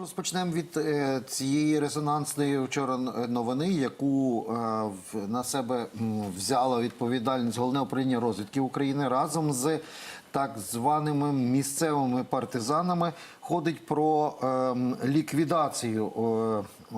Розпочнемо від е, цієї резонансної вчора новини, яку е, на себе взяла відповідальність головне управління розвідки України разом з так званими місцевими партизанами. Ходить про ліквідацію е,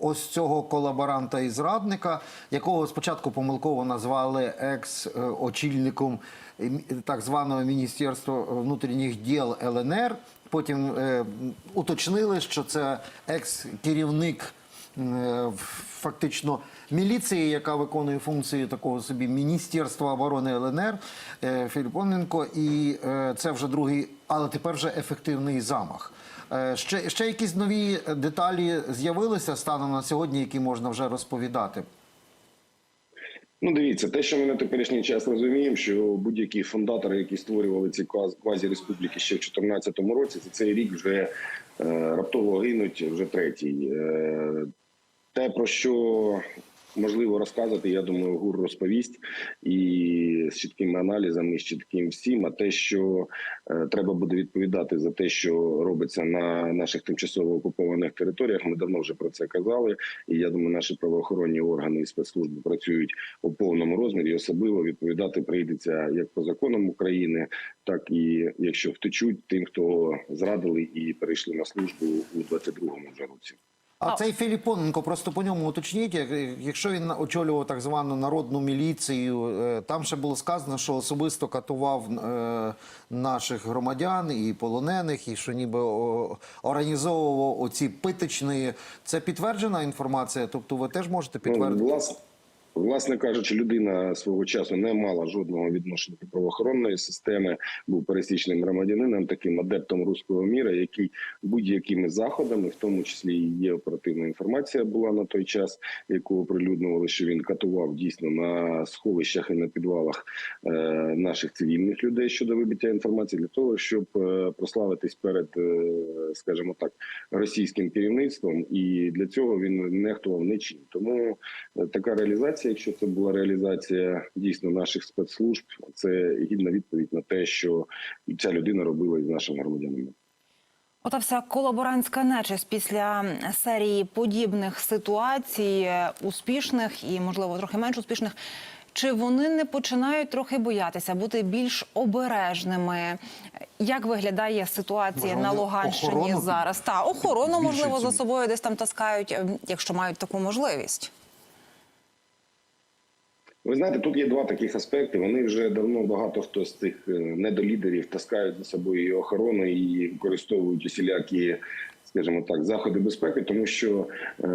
ось цього колаборанта і зрадника, якого спочатку помилково назвали екс-очільником е, так званого Міністерства внутрішніх діл ЛНР. Потім е, уточнили, що це екс-керівник е, фактично міліції, яка виконує функції такого собі Міністерства оборони ЛНР е, Філіпоненко. І це вже другий, але тепер вже ефективний замах. Ще, ще якісь нові деталі з'явилися станом на сьогодні, які можна вже розповідати. Ну, дивіться, те, що ми на теперішній час розуміємо, що будь-які фундатори, які створювали ці квазі-республіки ще в 2014 році, за цей рік вже е, раптово гинуть вже третій. Е, те, про що можливо розказати, я думаю, ГУР розповість і з чіткими аналізами, і з чітким всім. А те, що е, треба буде відповідати за те, що робиться на наших тимчасово окупованих територіях, ми давно вже про це казали. І я думаю, наші правоохоронні органи і спецслужби працюють у повному розмірі. Особливо відповідати прийдеться як по законам України, так і якщо втечуть тим, хто зрадили і перейшли на службу у 22-му вже році. А цей Філіпоненко, просто по ньому уточніть, якщо він очолював так звану народну міліцію, е, там ще було сказано, що особисто катував е, наших громадян і полонених, і що ніби організовував оці питочні. Це підтверджена інформація? Тобто ви теж можете Ну, підтвердити? власне, власне кажучи, людина свого часу не мала жодного відношення до правоохоронної системи, був пересічним громадянином, таким адептом руського міра, який будь-якими заходами, в тому числі і є оперативна інформація, була на той час, яку оприлюднювали, що він катував дійсно на сховищах і на підвалах е, наших цивільних людей щодо вибиття інформації для того, щоб е, прославитись перед, е, скажімо так, російським керівництвом, і для цього він нехтував нічим. Тому е, така реалізація, якщо це була реалізація дійсно наших спецслужб, це гідна відповідь на те, що ця людина робила із нашими громадянами. Ота вся колаборантська нечисть після серії подібних ситуацій, успішних і, можливо, трохи менш успішних. Чи вони не починають трохи боятися бути більш обережними? Як виглядає ситуація Може, на Луганщині охорону зараз? Та охорону можливо за собою десь там таскають, е, якщо мають таку можливість. Ви знаєте, тут є два таких аспекти. Вони вже давно багато хто з цих е, недолідерів таскають за собою і охорону і використовують усілякі, скажімо так, заходи безпеки, тому що е,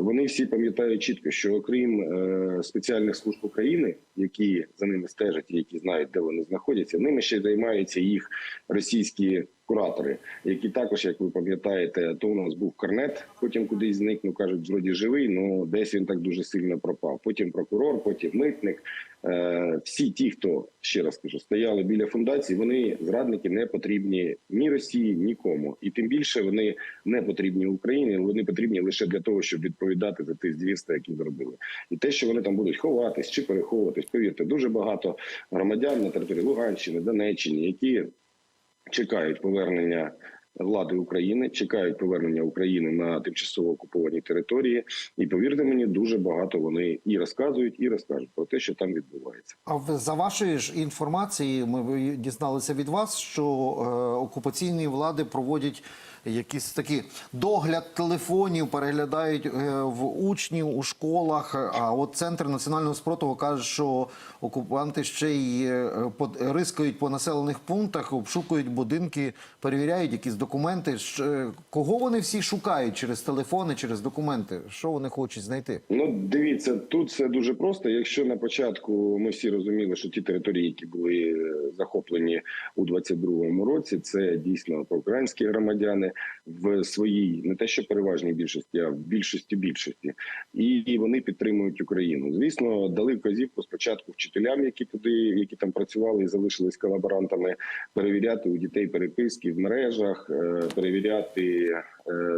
вони всі пам'ятають чітко, що окрім е, спеціальних служб України, які за ними стежать, і які знають, де вони знаходяться, ними ще займаються їх російські. Куратори, які також, як ви пам'ятаєте, то у нас був корнет, потім кудись зник, ну кажуть, вроді живий, але десь він так дуже сильно пропав. Потім прокурор, потім митник. Е, всі ті, хто ще раз кажу, стояли біля фундації, вони зрадники не потрібні ні Росії, нікому. І тим більше вони не потрібні Україні. Вони потрібні лише для того, щоб відповідати за ті звірства, які зробили. І те, що вони там будуть ховатись чи переховуватись, повірте, дуже багато громадян на території Луганщини, Донеччини, які чекають повернення влади України, чекають повернення України на тимчасово окуповані території. І повірте мені, дуже багато вони і розказують, і розкажуть про те, що там відбувається. А за вашої ж інформації, ми дізналися від вас, що е, окупаційні влади проводять якісь такі догляд телефонів, переглядають е, в учнів у школах. А от центр національного спротиву каже, що окупанти ще й е, рискають по населених пунктах, обшукують будинки, перевіряють якісь документи. Е, Кого вони всі шукають через телефони, через документи? Що вони хочуть знайти? Ну, дивіться, тут все дуже просто. Якщо на початку ми всі розуміли, що ті території, які були захоплені у 22-му році, це дійсно проукраїнські громадяни в своїй не те, що переважній більшості, а в більшості більшості, і вони підтримують Україну. Звісно, дали вказівку спочатку вчителям, які туди, які там працювали і залишились колаборантами, перевіряти у дітей переписки в мережах, е, перевіряти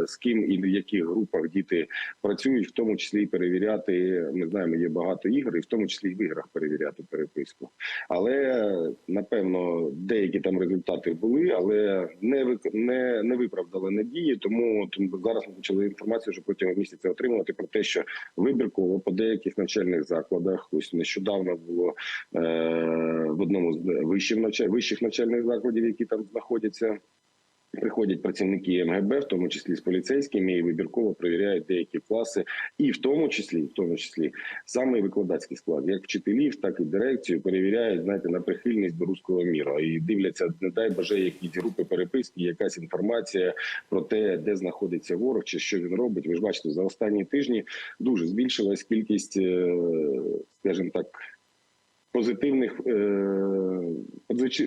з ким і в яких групах діти працюють, в тому числі і перевіряти. Ми знаємо, є багато ігор, і в тому числі і в іграх перевіряти переписку. Але напевно деякі там результати були, але не не, не виправдали надії. Тому зараз ми почали інформацію вже протягом місяця отримувати про те, що вибірково по деяких навчальних закладах, ось нещодавно було е, в одному з вищих навчальних закладів, які там знаходяться. Приходять працівники МГБ, в тому числі з поліцейськими, і вибірково перевіряють деякі класи, і в тому числі, в тому числі, саме викладацький склад, як вчителів, так і дирекцію перевіряють знаєте, на прихильність до руського міра і дивляться, не дай боже, якісь групи переписки, якась інформація про те, де знаходиться ворог чи що він робить. Ви ж бачите, за останні тижні дуже збільшилась кількість, е, скажімо так позитивних е,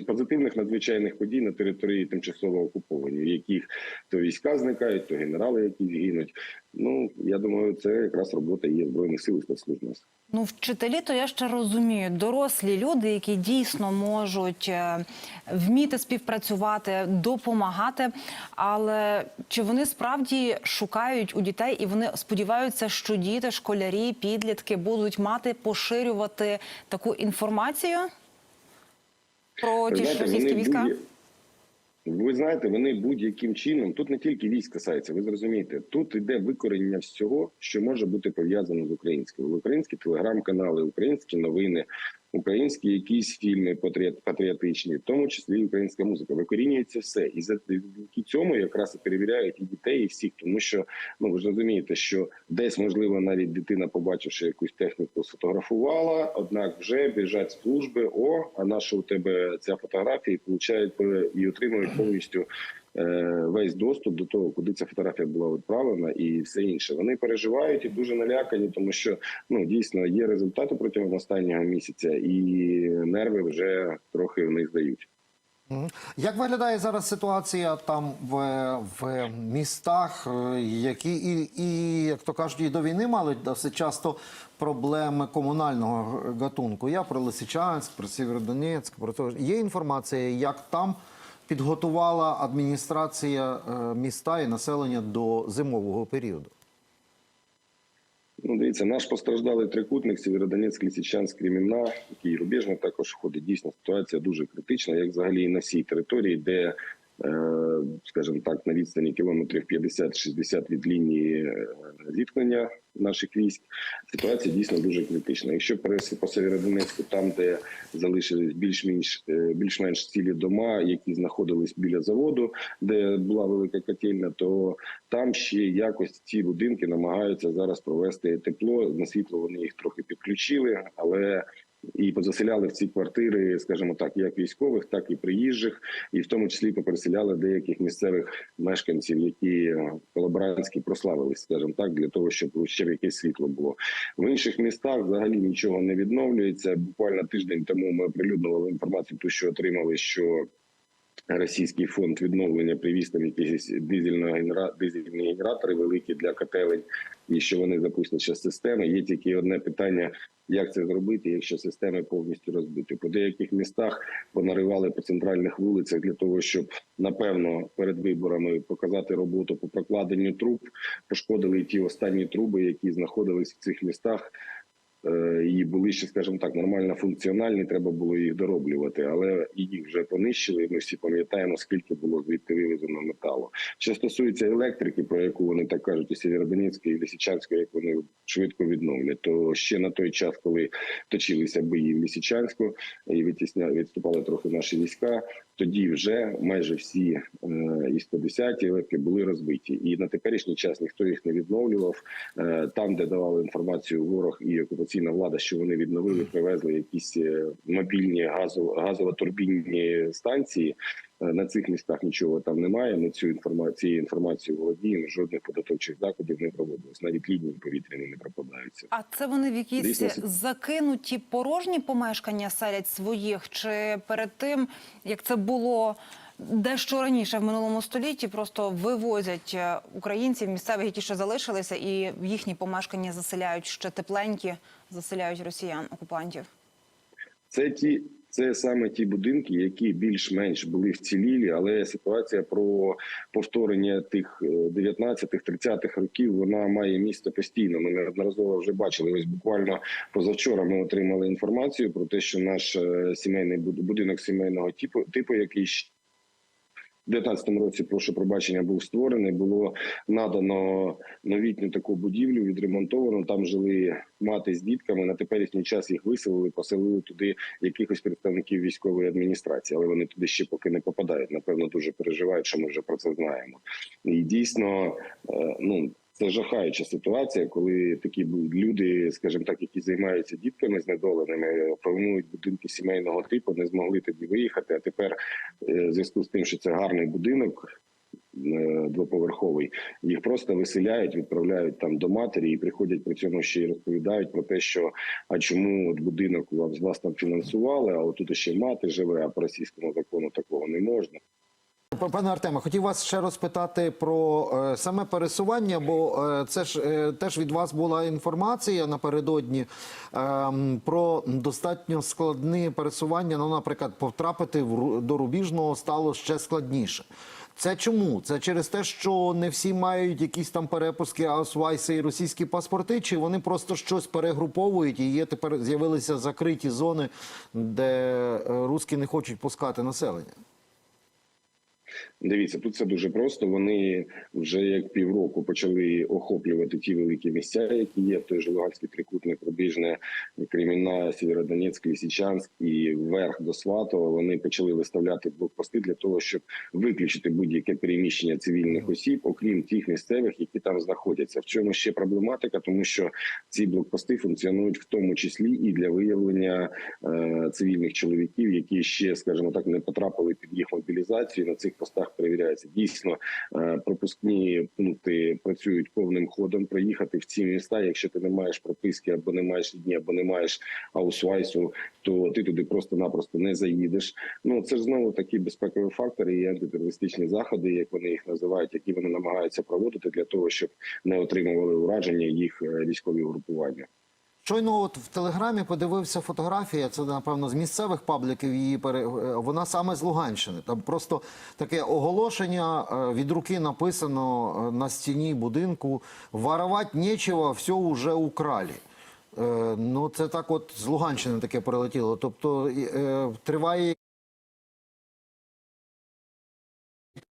позитивних надзвичайних подій на території тимчасово окуповані, яких то війська зникають, то генерали, які гинуть. Ну я думаю, це якраз робота є збройних сил і спецслужб нас. Ну, вчителі, то я ще розумію, дорослі люди, які дійсно можуть е, вміти співпрацювати, допомагати. Але чи вони справді шукають у дітей і вони сподіваються, що діти, школярі, підлітки будуть мати поширювати таку інформацію про ті ж російські війська? будь- Ви знаєте, вони будь-яким чином тут не тільки військ касається, ви зрозумієте, тут іде викорення всього, що може бути пов'язано з українським. Українські телеграм-канали, українські новини, українські якісь фільми патріот- патріотичні, в тому числі українська музика. Викорінюється все, і завдяки цьому якраз і перевіряють і дітей, і всіх, тому що ну ви ж розумієте, що десь можливо навіть дитина, побачивши якусь техніку, сфотографувала, однак вже біжать служби. О, а на що у тебе ця фотографія і получають і отримують повністю весь доступ до того, куди ця фотографія була відправлена, і все інше. Вони переживають і дуже налякані, тому що ну дійсно є результати протягом останнього місяця, і нерви вже трохи в них здають. Як виглядає зараз ситуація там в, в містах, е, які і, і, як то кажуть, і до війни мали досить часто проблеми комунального гатунку? Я про Лисичанськ, про Сєвєродонецьк, про те. Є інформація, як там підготувала адміністрація е, міста і населення до зимового періоду? Ну, дивіться, наш постраждалий трикутник Сєвєродонецьк, Лісічанськ, Кремінна, який рубежно також входить. Дійсно, ситуація дуже критична, як взагалі і на всій території, де, скажімо так, на відстані кілометрів 50-60 від лінії е, зіткнення наших військ, ситуація дійсно дуже критична. Якщо по Сєвєродонецьку, там, де залишились більш-менш е, більш-менш цілі дома, які знаходились біля заводу, де була велика котельня, то там ще якось ці будинки намагаються зараз провести тепло. На світло вони їх трохи підключили, але і позаселяли в ці квартири, скажімо так, як військових, так і приїжджих, і в тому числі попереселяли деяких місцевих мешканців, які е, колаборантські прославились, скажімо так, для того, щоб ще якесь світло було в інших містах. Взагалі нічого не відновлюється. Буквально тиждень тому ми оприлюднили інформацію, ту що отримали, що Російський фонд відновлення привіз там якісь дизельні генератори великі для котелень, і що вони запустять ще системи. Є тільки одне питання: як це зробити, якщо системи повністю розбиті. По деяких містах понаривали по центральних вулицях для того, щоб напевно перед виборами показати роботу по прокладенню труб. Пошкодили ті останні труби, які знаходились в цих містах. Е, і були ще, скажімо так, нормально функціональні. Треба було їх дороблювати, але їх вже понищили. і Ми всі пам'ятаємо, скільки було звідти вивезено металу. Що стосується електрики, про яку вони так кажуть, і Сєвєродонецька, і Лисичанська, як вони швидко відновлять, то ще на той час, коли точилися бої в Лисичанську і відтісня відступали трохи наші війська. Тоді вже майже всі е, і 110 електрики були розбиті, і на теперішній час ніхто їх не відновлював. Е, там, де давали інформацію ворог і окупаційна влада, що вони відновили, привезли якісь е, мобільні газово газово-турбінні станції. Е, На цих містах нічого там немає. Ми цю інформацію цією інформацією володіємо. Жодних податкових заходів не проводилось. Навіть лінії повітряні не пропадаються. А це вони в якісь Дійсно, закинуті порожні помешкання селять своїх, чи перед тим як це було дещо раніше в минулому столітті, просто вивозять е, українців місцевих, які ще залишилися, і їхні помешкання заселяють ще тепленькі, заселяють росіян окупантів. Це ті, це саме ті будинки, які більш-менш були вцілілі, але ситуація про повторення тих 19-х, 30-х років вона має місце постійно. Ми неодноразово вже бачили. Ось буквально позавчора ми отримали інформацію про те, що наш е, сімейний будинок сімейного типу, типу який ще 19-му році, прошу пробачення, був створений. Було надано новітню таку будівлю, відремонтовано. Там жили мати з дітками. На теперішній час їх виселили, поселили туди якихось представників військової адміністрації, але вони туди ще поки не попадають. Напевно, дуже переживають, що ми вже про це знаємо. І дійсно, е, ну. Це жахаюча ситуація, коли такі люди, скажімо так, які займаються дітками знедоленими, формують будинки сімейного типу, не змогли тоді виїхати. А тепер, е, в зв'язку з тим, що це гарний будинок е, двоповерховий, їх просто виселяють, відправляють там до матері і приходять при цьому ще й розповідають про те, що а чому от будинок вас, вас там фінансували, а отут ще мати живе, а по російському закону такого не можна. Пане Артеме, хотів вас ще розпитати про е, саме пересування, бо е, це ж е, теж від вас була інформація напередодні е, про достатньо складне пересування. Ну, наприклад, потрапити в до рубіжного стало ще складніше. Це чому? Це через те, що не всі мають якісь там перепуски, аусвайси і російські паспорти, чи вони просто щось перегруповують і є тепер з'явилися закриті зони, де е, русські не хочуть пускати населення? Дивіться, тут все дуже просто. Вони вже як півроку почали охоплювати ті великі місця, які є. Той же Луганський трикутник, Рубіжне, Кремінна, Сєвєродонецьк, Лисичанськ і вверх до Сватова. Вони почали виставляти блокпости для того, щоб виключити будь-яке переміщення цивільних осіб, окрім тих місцевих, які там знаходяться. В чому ще проблематика, тому що ці блокпости функціонують в тому числі і для виявлення е, цивільних чоловіків, які ще, скажімо так, не потрапили під їх мобілізацію. На цих постах перевіряється. Дійсно, е, пропускні пункти працюють повним ходом. Приїхати в ці міста, якщо ти не маєш прописки або не маєш дні, або не маєш аусвайсу, то ти туди просто-напросто не заїдеш. Ну це ж знову такі безпекові фактори і антитерористичні заходи, як вони їх називають, які вони намагаються проводити для того, щоб не отримували ураження їх е, військові групування. Щойно от в телеграмі подивився фотографія. Це напевно з місцевих пабліків. Її пере... е, вона саме з Луганщини. Там просто таке оголошення е, від руки написано е, на стіні будинку: воровать нечего, все уже украли. Ну, це так, от з Луганщини таке прилетіло. Тобто триває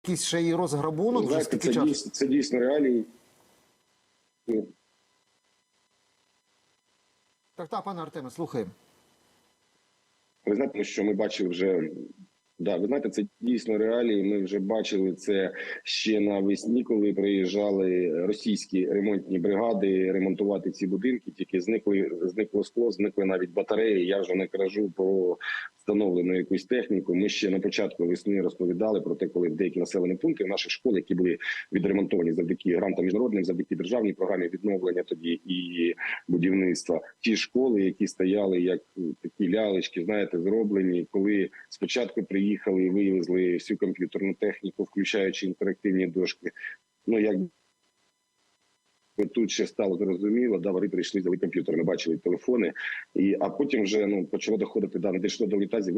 якийсь ще і розграбунок Знаєте, стільки це дійсно, це дійсно реалії. Так, так, пане Артеме, слухаємо. Ви знаєте, що ми бачили вже. Да, ви знаєте, це дійсно реалії. Ми вже бачили це ще навесні, коли приїжджали російські ремонтні бригади ремонтувати ці будинки. Тільки зникли зникло скло, зникли навіть батареї. Я вже не кажу про встановлену якусь техніку. Ми ще на початку весни розповідали про те, коли деякі населені пункти наших школ, які були відремонтовані завдяки грантам міжнародним, завдяки державній програмі відновлення тоді і будівництва. Ті школи, які стояли як такі лялечки, знаєте, зроблені, коли спочатку приїхали і вивезли всю комп'ютерну техніку, включаючи інтерактивні дошки. Ну як Тут ще стало зрозуміло, да, вони прийшли, взяли комп'ютер, не бачили телефони, і а потім вже ну почало доходити да, не дійшло до літазі.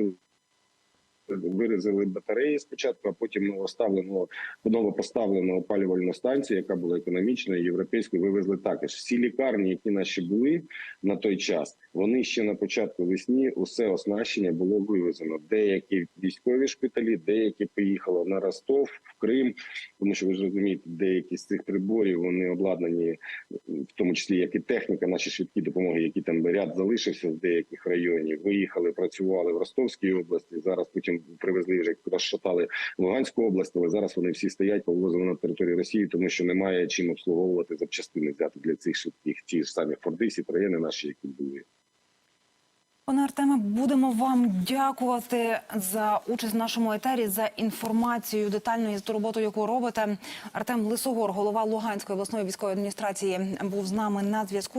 Ви вирізали батареї спочатку, а потім новоставлено новопоставлену опалювальну станцію, яка була економічною, європейською. Вивезли також всі лікарні, які наші були на той час. Вони ще на початку весні усе оснащення було вивезено. Деякі військові шпиталі, деякі поїхали на Ростов, в Крим, тому що ви ж розумієте, деякі з цих приборів вони обладнані, в тому числі як і техніка, наші швидкі допомоги, які там ряд залишився з деяких районів. Виїхали, працювали в Ростовській області. Зараз потім привезли вже розшатали Луганську область, але зараз вони всі стоять повозили на території Росії, тому що немає чим обслуговувати запчастини взяти для цих швидких. Ті ж самі Форди, Сітроєни наші, які були. Пане Артеме, будемо вам дякувати за участь в нашому етері, за інформацію детальну і за ту роботу, яку робите. Артем Лисогор, голова Луганської обласної військової адміністрації, був з нами на зв'язку.